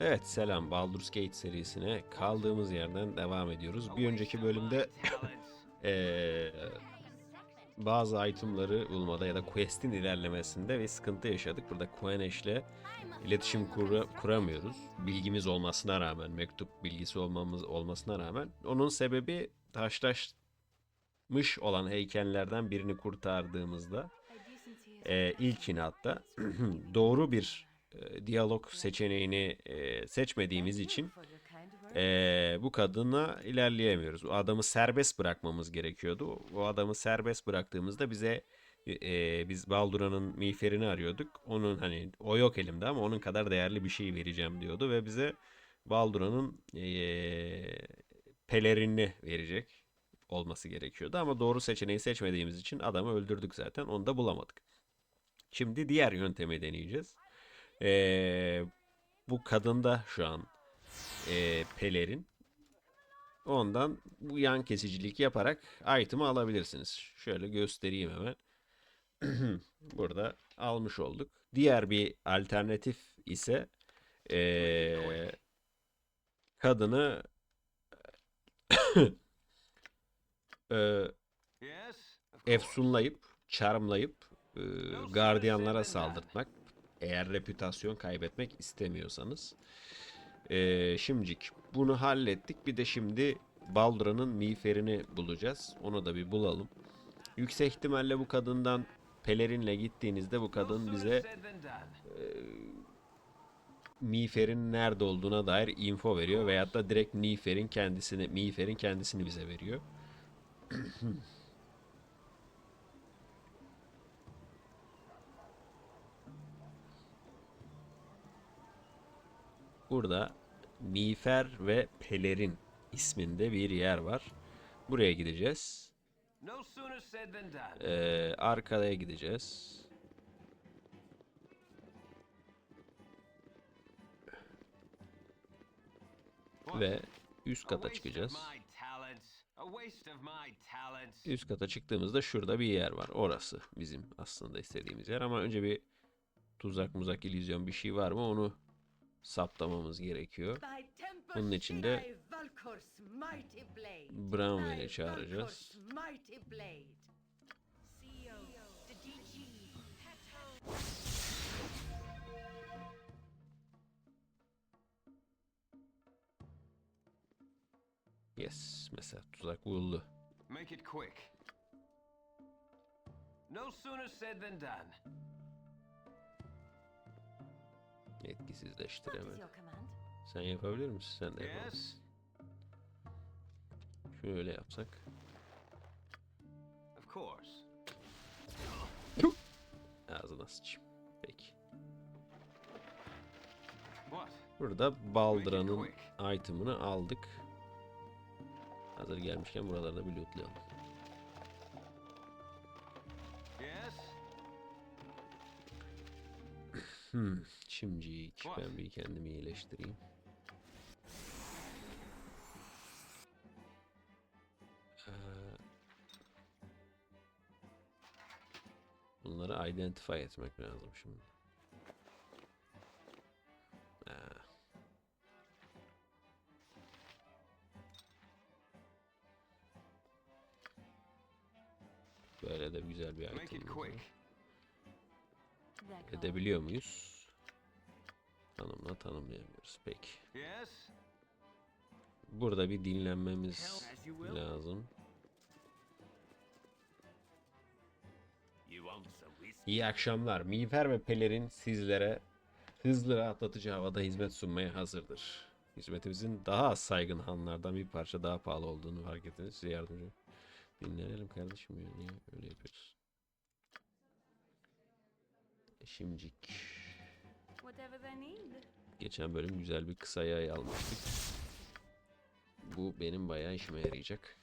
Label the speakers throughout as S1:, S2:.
S1: Evet selam Baldur's Gate serisine kaldığımız yerden devam ediyoruz. Bir önceki bölümde eee, bazı itemları bulmada ya da quest'in ilerlemesinde bir sıkıntı yaşadık. Burada Quenesh'le iletişim kura- kuramıyoruz. Bilgimiz olmasına rağmen, mektup bilgisi olmamız olmasına rağmen. Onun sebebi taşlaşmış olan heykellerden birini kurtardığımızda e, ilkini hatta doğru bir e, diyalog seçeneğini e, seçmediğimiz için e, bu kadına ilerleyemiyoruz. O adamı serbest bırakmamız gerekiyordu. O adamı serbest bıraktığımızda bize e, biz Baldura'nın miğferini arıyorduk. Onun hani o yok elimde ama onun kadar değerli bir şey vereceğim diyordu ve bize Baldura'nın e, pelerinini verecek olması gerekiyordu ama doğru seçeneği seçmediğimiz için adamı öldürdük zaten. Onu da bulamadık. Şimdi diğer yöntemi deneyeceğiz. Ee, bu kadında şu an e, pelerin. Ondan bu yan kesicilik yaparak item'ı alabilirsiniz. Şöyle göstereyim hemen. Burada almış olduk. Diğer bir alternatif ise ee, kadını ee, efsunlayıp, charmlayıp e, gardiyanlara saldırtmak. Eğer reputasyon kaybetmek istemiyorsanız. E, şimdilik bunu hallettik. Bir de şimdi Baldura'nın miğferini bulacağız. Onu da bir bulalım. Yüksek ihtimalle bu kadından pelerinle gittiğinizde bu kadın bize miğferin nerede olduğuna dair info veriyor veyahut da direkt miğferin kendisini miğferin kendisini bize veriyor. Burada Miğfer ve Pelerin isminde bir yer var. Buraya gideceğiz. Ee, arkaya gideceğiz. Ve üst kata çıkacağız. Üst kata çıktığımızda şurada bir yer var. Orası bizim aslında istediğimiz yer ama önce bir tuzak muzak illüzyon bir şey var mı onu saptamamız gerekiyor.
S2: Bunun için de
S1: Bramwell'i çağıracağız. Yes, mesela tuzak buldu.
S3: Make it quick. No sooner said than done.
S1: Etkisizleştiremedi. Sen yapabilir misin? Sen de yapamazsın. Şöyle yapsak.
S3: Of course.
S1: Ağzına sıçayım. Peki. Burada Baldıra'nın item'ını aldık. Hazır gelmişken buralarda bir lootlayalım. Hmm, şimdilik ben bir kendimi iyileştireyim. Ee, Bunları identify etmek lazım şimdi. Edebiliyor muyuz? Tanımla tanımlayamıyoruz. Peki. Burada bir dinlenmemiz lazım. İyi akşamlar. Miğfer ve Pelerin sizlere hızlı rahatlatıcı havada hizmet sunmaya hazırdır. Hizmetimizin daha az saygın hanlardan bir parça daha pahalı olduğunu fark ettiniz. Size yardımcı. Dinlenelim kardeşim ya. Niye öyle yapıyoruz?
S2: Need.
S1: Geçen bölüm güzel bir kısa yay almıştık. Bu benim bayağı işime yarayacak.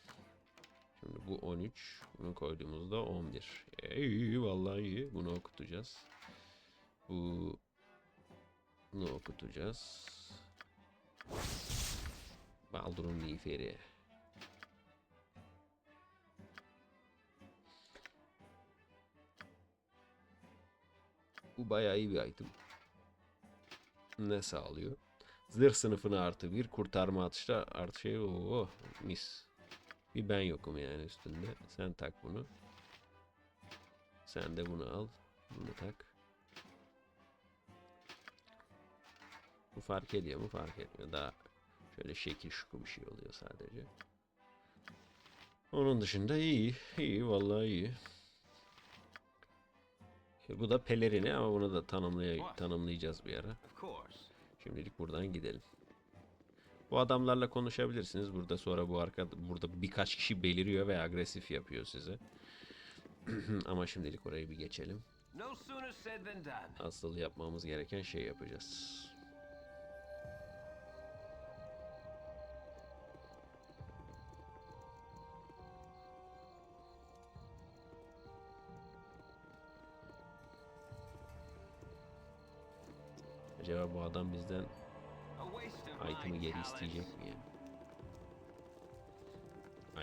S1: Şimdi bu 13. Bunu koyduğumuzda 11. E, iyi vallahi iyi. Bunu okutacağız. Bu bunu okutacağız. Baldur'un miğferi. Bu bayağı iyi bir item. Ne sağlıyor? Zırh sınıfına artı bir. Kurtarma atışta artı şey. Oo, mis. Bir ben yokum yani üstünde. Sen tak bunu. Sen de bunu al. Bunu tak. Bu fark ediyor mu? Fark etmiyor. Daha şöyle şekil şuku bir şey oluyor sadece. Onun dışında iyi. iyi vallahi iyi. E, Bu da pelerini ama bunu da tanımlay tanımlayacağız bir ara. Şimdilik buradan gidelim. Bu adamlarla konuşabilirsiniz. Burada sonra bu arka burada birkaç kişi beliriyor ve agresif yapıyor size. Ama şimdilik orayı bir geçelim. Asıl yapmamız gereken şey yapacağız. Bizden item'ı geri isteyecek mi yani?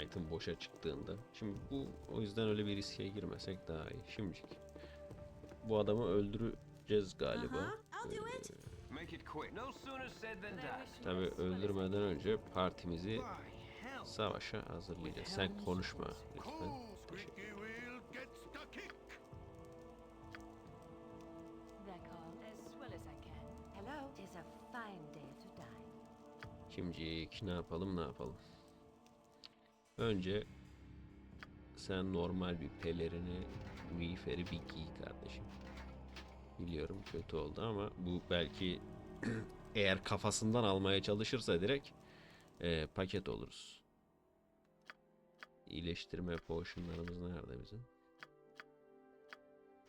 S1: Item boşa çıktığında. Şimdi bu o yüzden öyle bir riske girmesek daha iyi. Şimdilik. Bu adamı öldüreceğiz galiba. Ee, Tabi öldürmeden önce partimizi savaşa hazırlayacağız. Sen konuşma lütfen.
S4: Squeaky
S1: Şimdilik ne yapalım ne yapalım. Önce sen normal bir pelerini, miğferi bir giy kardeşim. Biliyorum kötü oldu ama bu belki eğer kafasından almaya çalışırsa direkt e, paket oluruz. İyileştirme potionlarımız nerede bizim?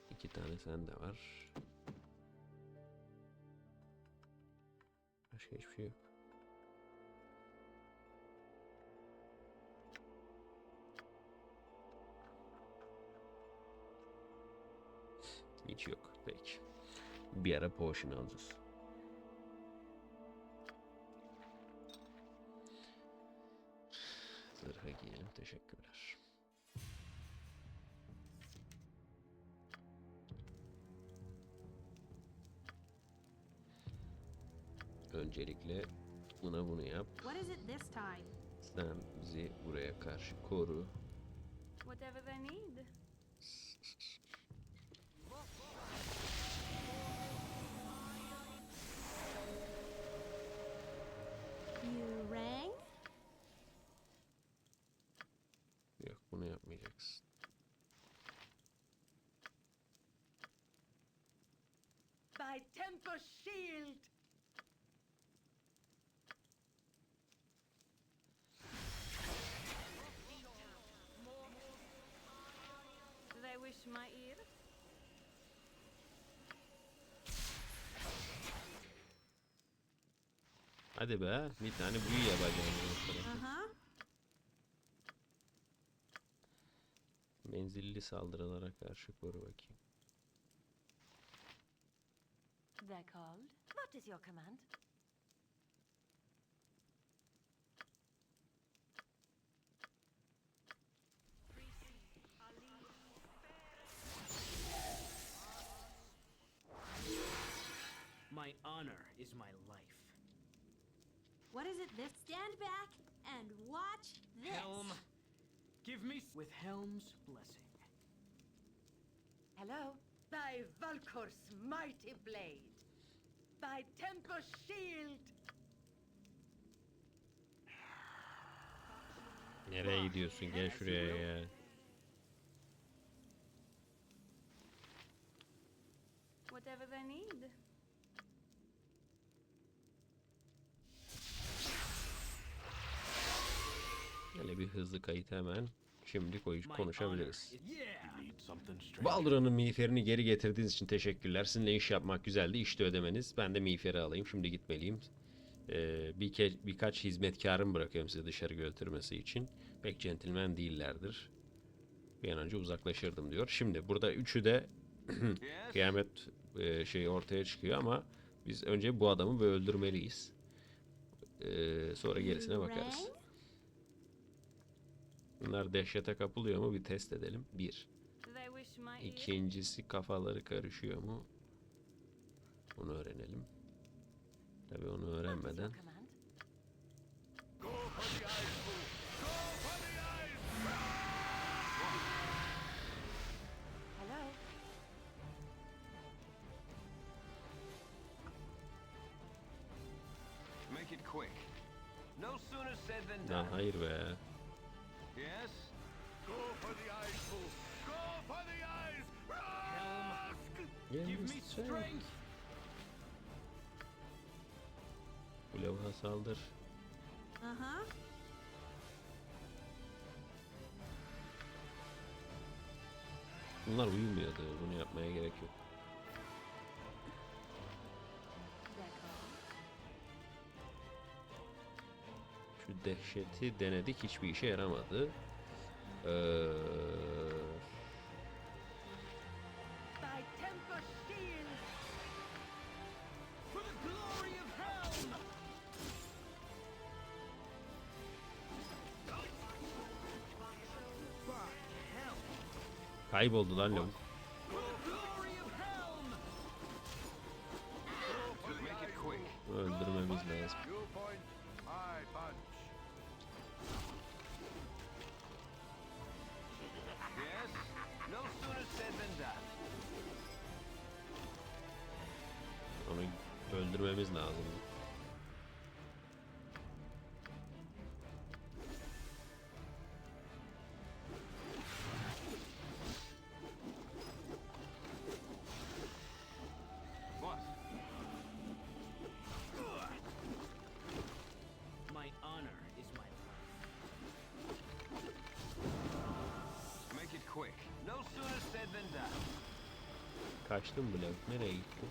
S1: İki tane sende var. Başka hiçbir şey yok. Hiç yok. Peki. Bir ara potion alacağız. Zırha giyelim. Teşekkürler. Öncelikle buna bunu yap.
S5: What is it this time?
S1: Sen bizi buraya karşı koru.
S2: Whatever they need.
S5: You rang?
S1: Yok bunu yapmayacaksın.
S2: By Temper Shield! Do they ear?
S1: Hadi be bir tane büyü yapacağım. bu tarafa.
S5: Uh-huh.
S1: Menzilli saldırılara karşı koru bakayım.
S2: They're called.
S5: What is your command?
S6: Honor is my life.
S5: What is it this? Stand back and watch this.
S6: Helm, give me with Helm's blessing.
S5: Hello.
S2: By Valkor's mighty blade! By Temper Shield!
S1: Nereye gidiyorsun? Gel şuraya ya. Hızlı kayıt hemen. Şimdi konuşabiliriz. Baldur'un miğferini geri getirdiğiniz için teşekkürler. Sizinle iş yapmak güzeldi. İşte ödemeniz. Ben de miğferi alayım. Şimdi gitmeliyim. Ee, bir ke- birkaç hizmetkarım bırakıyorum size dışarı götürmesi için. Pek centilmen değillerdir. Bir an önce uzaklaşırdım diyor. Şimdi burada üçü de kıyamet e, şeyi ortaya çıkıyor ama biz önce bu adamı bir öldürmeliyiz. Ee, sonra gerisine bakarız. Bunlar dehşete kapılıyor mu bir test edelim. Bir. İkincisi kafaları karışıyor mu? Bunu öğrenelim. Tabii onu öğrenmeden.
S3: Make it quick. No sooner said than done.
S1: hayır be. Saldır.
S5: Uh-huh.
S1: Bunlar uyumuyordu. Bunu yapmaya gerek yok. Şu dehşeti denedik. Hiçbir işe yaramadı. Ee, kayboldu lan lavuk.
S6: For the glory of Helm!
S3: Make it quick.
S1: Öldürmemiz lazım.
S4: You point, I punch.
S3: Yes? No sooner said than done.
S1: Onu öldürmemiz lazım. Kaçtım bu lavuk. Nereye gitti?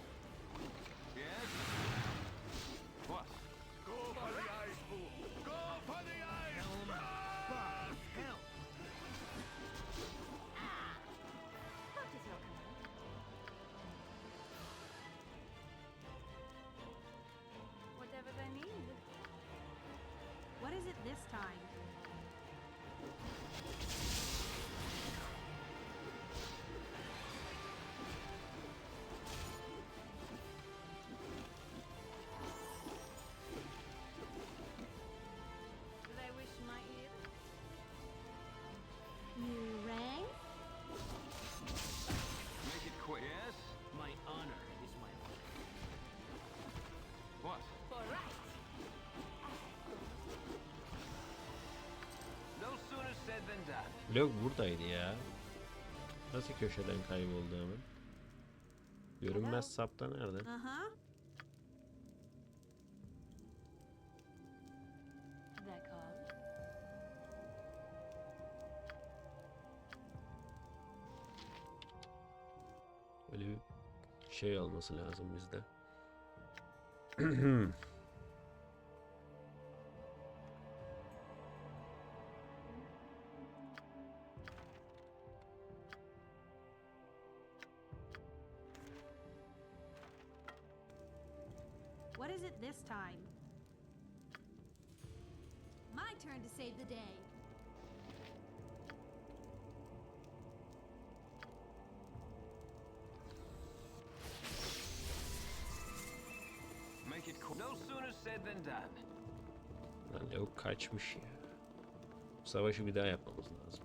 S1: Lavuk buradaydı ya. Nasıl köşeden kayboldu hemen? Görünmez sapta nerede?
S2: D'accord.
S1: Öyle bir şey olması lazım bizde. Lan lavuk kaçmış ya. Bu savaşı bir daha yapmamız lazım.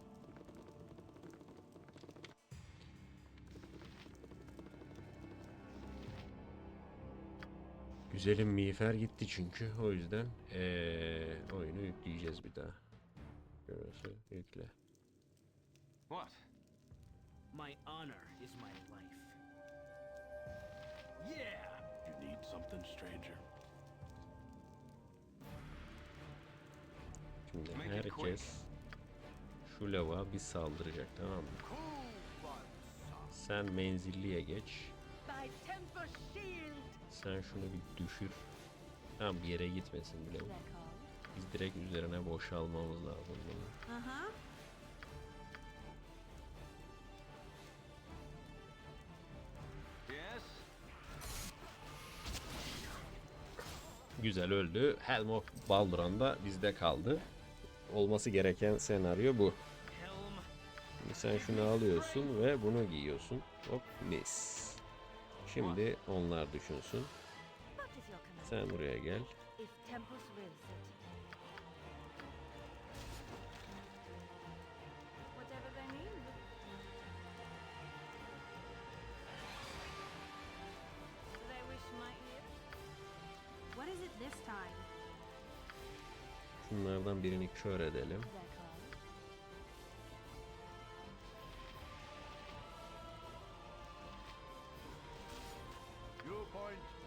S1: Güzelim miğfer gitti çünkü. O yüzden eee, oyunu yükleyeceğiz bir daha. Şurası yükle.
S3: What?
S6: My honor is my life. Yeah!
S4: You need something, stranger.
S1: Şimdi herkes şu lava bir saldıracak tamam mı? Sen menzilliye geç. Sen şunu bir düşür. Tamam bir yere gitmesin bile. Biz direkt üzerine boşalmamız lazım bunu.
S3: Yes?
S1: Güzel öldü. Helm of Balduran da bizde kaldı. Olması gereken senaryo bu. Sen şunu alıyorsun ve bunu giyiyorsun. Hop mis. Şimdi onlar düşünsün. Sen buraya gel. Şunlardan birini kör edelim.
S2: Their call.
S4: You point,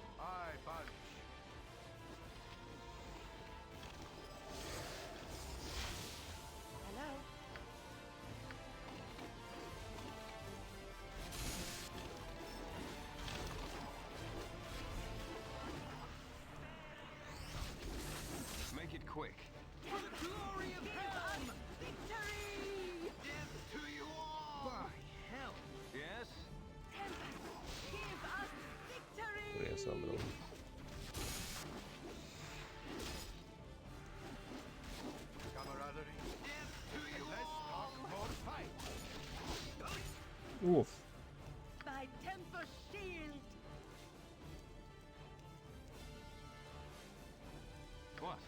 S1: Uf.
S2: By Tempus shield!
S3: What?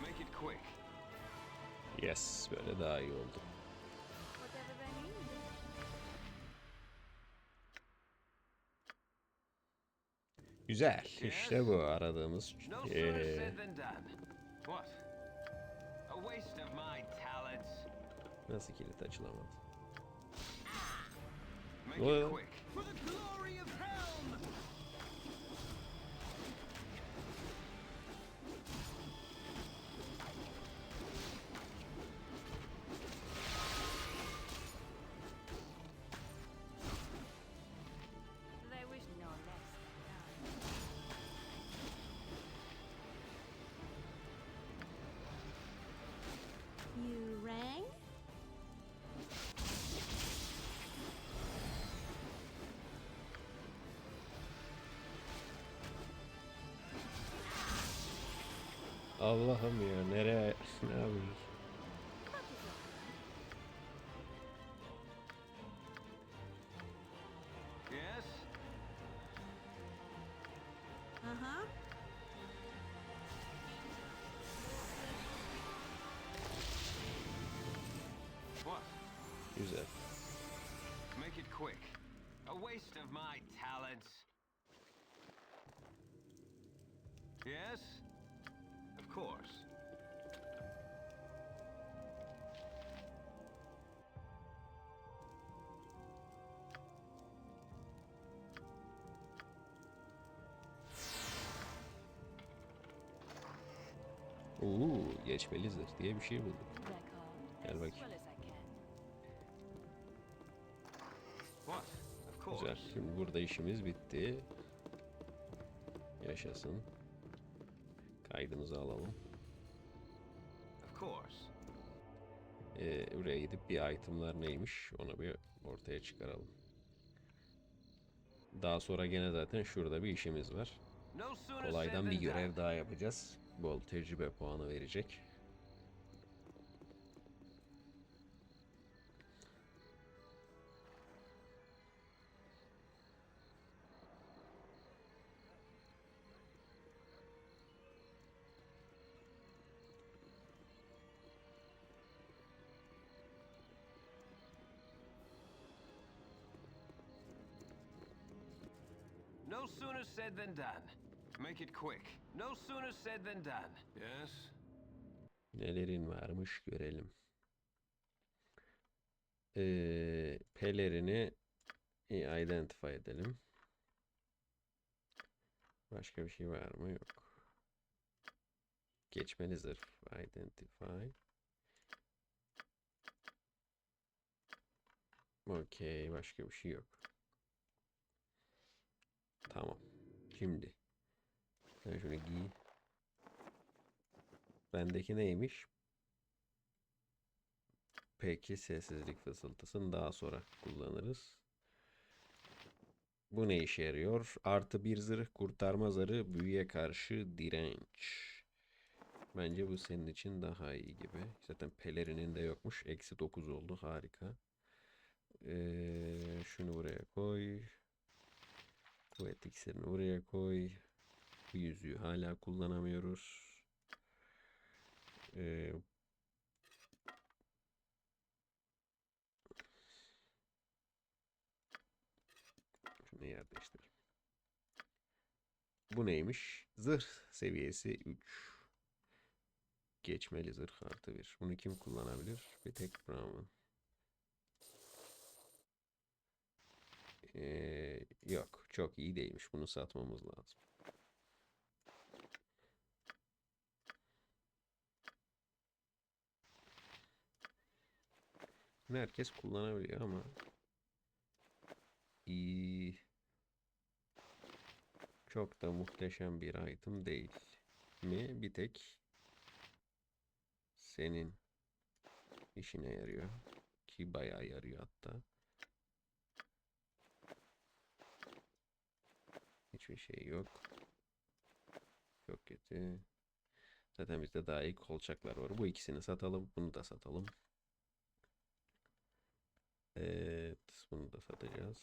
S3: Make it quick.
S1: Yes. Böyle daha iyi oldu. Güzel. İşte bu aradığımız. Ee, nasıl kilit açılamadı? Well- Allah'ım ya nereye ne yapıyoruz? Uuu geçmeli zırh diye bir şey
S2: call.
S1: Gel bakayım. Güzel. Şimdi burada işimiz bitti. Yaşasın. Kaydımızı alalım. Ee, buraya gidip bir itemlar neymiş onu bir ortaya çıkaralım. Daha sonra gene zaten şurada bir işimiz var. Kolaydan bir görev daha yapacağız. Bol tecrübe puanı verecek.
S3: No sooner said than done. Make it quick. No sooner said than done. Yes?
S1: Nelerin varmış görelim. Ee, pelerini iyi identify edelim. Başka bir şey var mı? Yok. Geçmeli zırh. Identify. Okey. Başka bir şey yok. Tamam. Şimdi. Sen şunu giy. Bendeki neymiş? Peki sessizlik fısıltısını daha sonra kullanırız. Bu ne işe yarıyor? Artı bir zırh kurtarma zarı büyüye karşı direnç. Bence bu senin için daha iyi gibi. Zaten pelerinin de yokmuş. Eksi 9 oldu. Harika. Ee, şunu buraya koy. Kuvvet iksirini buraya koy. Bu yüzüğü hala kullanamıyoruz. Ee, şunu yer. Bu neymiş? Zırh seviyesi 3. Geçmeli zırh artı 1. Bunu kim kullanabilir? Bir tek Brahman. Ee, yok. Çok iyi değilmiş. Bunu satmamız lazım. Bunu Herkes kullanabiliyor ama iyi çok da muhteşem bir item değil mi? Bir tek senin işine yarıyor ki bayağı yarıyor hatta. Hiçbir şey yok. Çok kötü. Zaten bizde daha iyi kolçaklar var. Bu ikisini satalım. Bunu da satalım. Evet. Bunu da satacağız.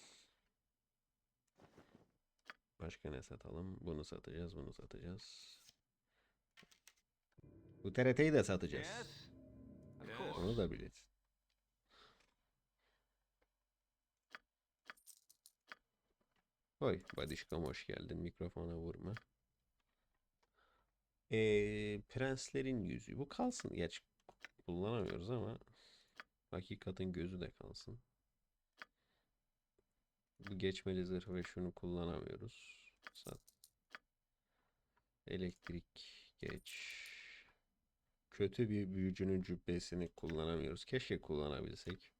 S1: Başka ne satalım? Bunu satacağız. Bunu satacağız. Bu TRT'yi de satacağız.
S3: Of
S1: Onu da biliriz. Oy Badişkom hoş geldin. Mikrofona vurma. Ee, prenslerin yüzüğü. Bu kalsın. Gerçi kullanamıyoruz ama hakikatin gözü de kalsın. Bu geçmeli zırh ve şunu kullanamıyoruz. Sat. Elektrik geç. Kötü bir büyücünün cübbesini kullanamıyoruz. Keşke kullanabilsek.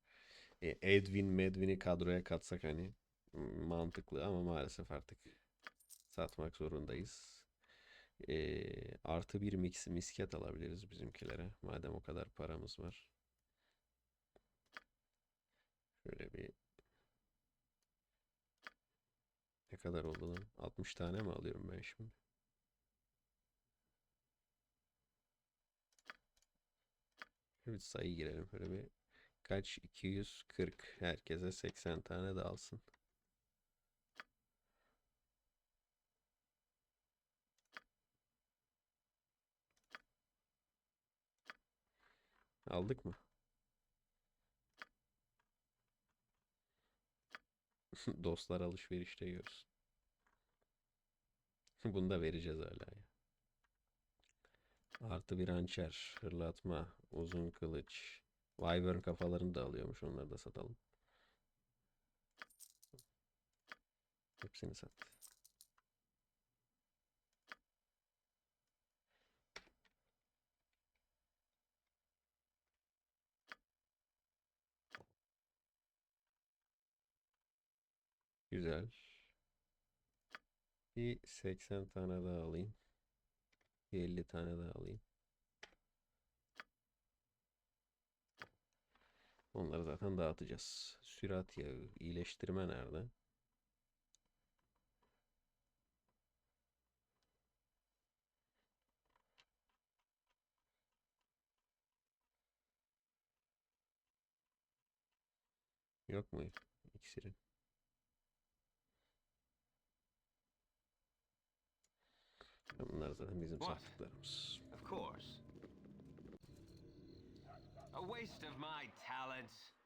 S1: E, Edwin Medwin'i kadroya katsak hani mantıklı ama maalesef artık satmak zorundayız. E, artı bir mix misket alabiliriz bizimkilere. Madem o kadar paramız var. Şöyle bir ne kadar oldu lan? 60 tane mi alıyorum ben şimdi? Bir sayı girelim şöyle bir. Kaç? 240. Herkese 80 tane de alsın. Aldık mı? Dostlar alışverişte yiyoruz. Bunu da vereceğiz hala ya. Artı bir hançer, hırlatma, uzun kılıç. Wyvern kafalarını da alıyormuş. Onları da satalım. Hepsini sat. Güzel. Bir 80 tane daha alayım. Bir 50 tane daha alayım. Onları zaten dağıtacağız. Sürat yağı, iyileştirme nerede? Yok mu iksirin?
S3: What? Of course. A waste of my talents.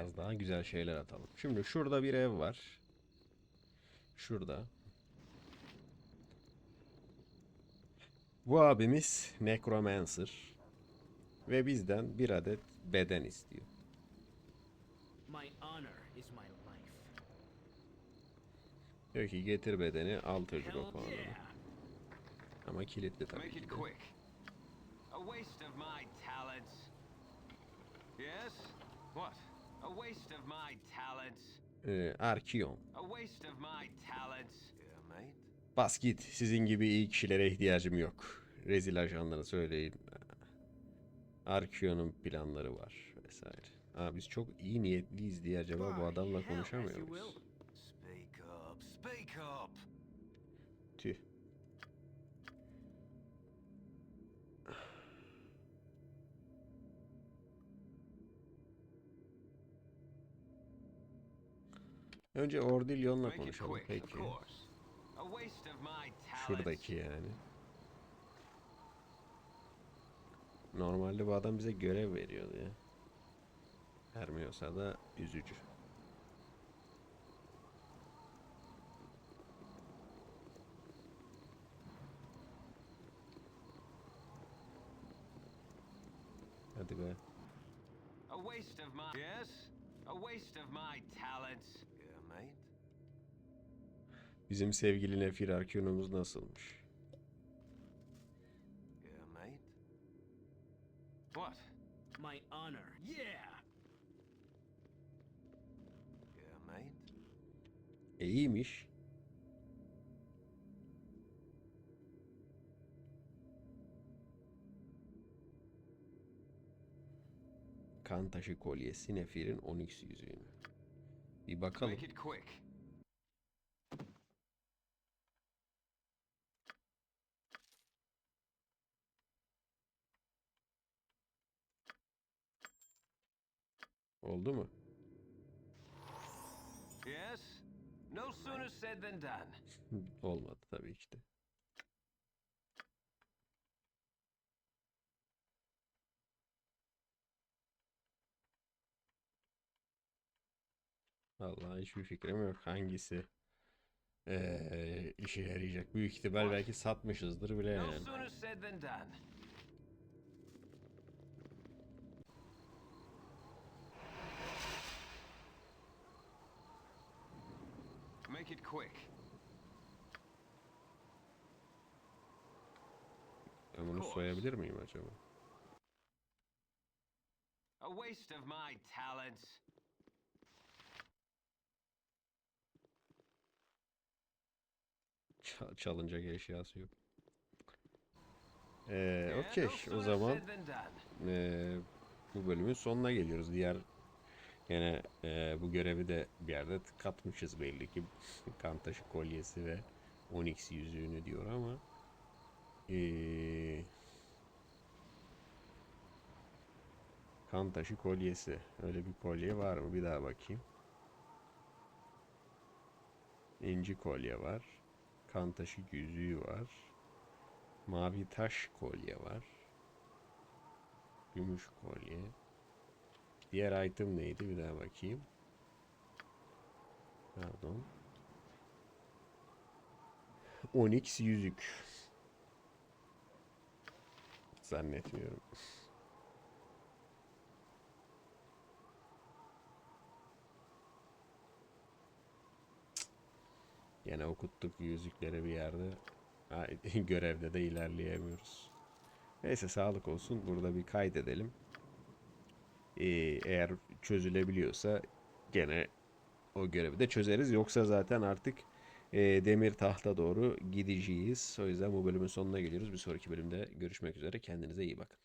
S1: Biraz daha güzel şeyler atalım. Şimdi şurada bir ev var. Şurada. Bu abimiz Necromancer. Ve bizden bir adet beden istiyor.
S6: My honor is my life.
S1: Diyor ki getir bedeni al tecrübe puanını.
S6: yeah.
S1: Ama kilitli tabii ki
S3: it
S1: de.
S3: quick. A A waste of my talents. Yes? What? A waste of my talents.
S1: Ee, Arkion.
S3: A waste of my talents. Yeah, mate.
S1: Bas git. Sizin gibi iyi kişilere ihtiyacım yok. Rezil ajanlara söyleyin. Arkion'un planları var vesaire. Aa, biz çok iyi niyetliyiz diye acaba bu adamla konuşamıyor muyuz?
S3: Speak up. Speak up.
S1: Tüh. Önce
S3: it
S1: konuşalım peki. Şuradaki yani. Normalde bu adam bize görev veriyordu ya. Vermiyorsa da üzücü. Hadi be.
S3: A waste of my Yes? A waste of my talents.
S1: Bizim sevgili Nefir Arkion'umuz nasılmış?
S3: Yeah, mate. What?
S6: My honor. Yeah!
S3: Yeah, mate.
S1: E iyiymiş. Kan taşı kolyesi Nefir'in Onyx yüzüğü mü? Bir bakalım.
S3: Make it quick.
S1: Oldu mu?
S3: Yes? No sooner said than done.
S1: Olmadı tabii ki de. Vallahi hiçbir fikrim yok hangisi eee işe yarayacak. Büyük ihtimal belki satmışızdır bile
S3: No
S1: yani.
S3: sooner said than done. Make it quick.
S1: Ben bunu soyabilir miyim acaba?
S3: A waste of my talents.
S1: Ç- çalınacak eşyası yok. Ee, okey o zaman. Eee, bu bölümün sonuna geliyoruz. Diğer yine eee, bu görevi de bir yerde katmışız belli ki. kan taşı kolyesi ve Onyx yüzüğünü diyor ama eee kan taşı kolyesi. Öyle bir kolye var mı? Bir daha bakayım. İnci kolye var. Kan taşı yüzüğü var. Mavi taş kolye var. Gümüş kolye. Diğer item neydi? Bir daha bakayım. Pardon. Onyx yüzük. Zannetmiyorum. Yine okuttuk yüzükleri bir yerde. Görevde de ilerleyemiyoruz. Neyse sağlık olsun. Burada bir kaydedelim. Ee, eğer çözülebiliyorsa gene o görevi de çözeriz. Yoksa zaten artık e, demir tahta doğru gideceğiz. O yüzden bu bölümün sonuna geliyoruz. Bir sonraki bölümde görüşmek üzere. Kendinize iyi bakın.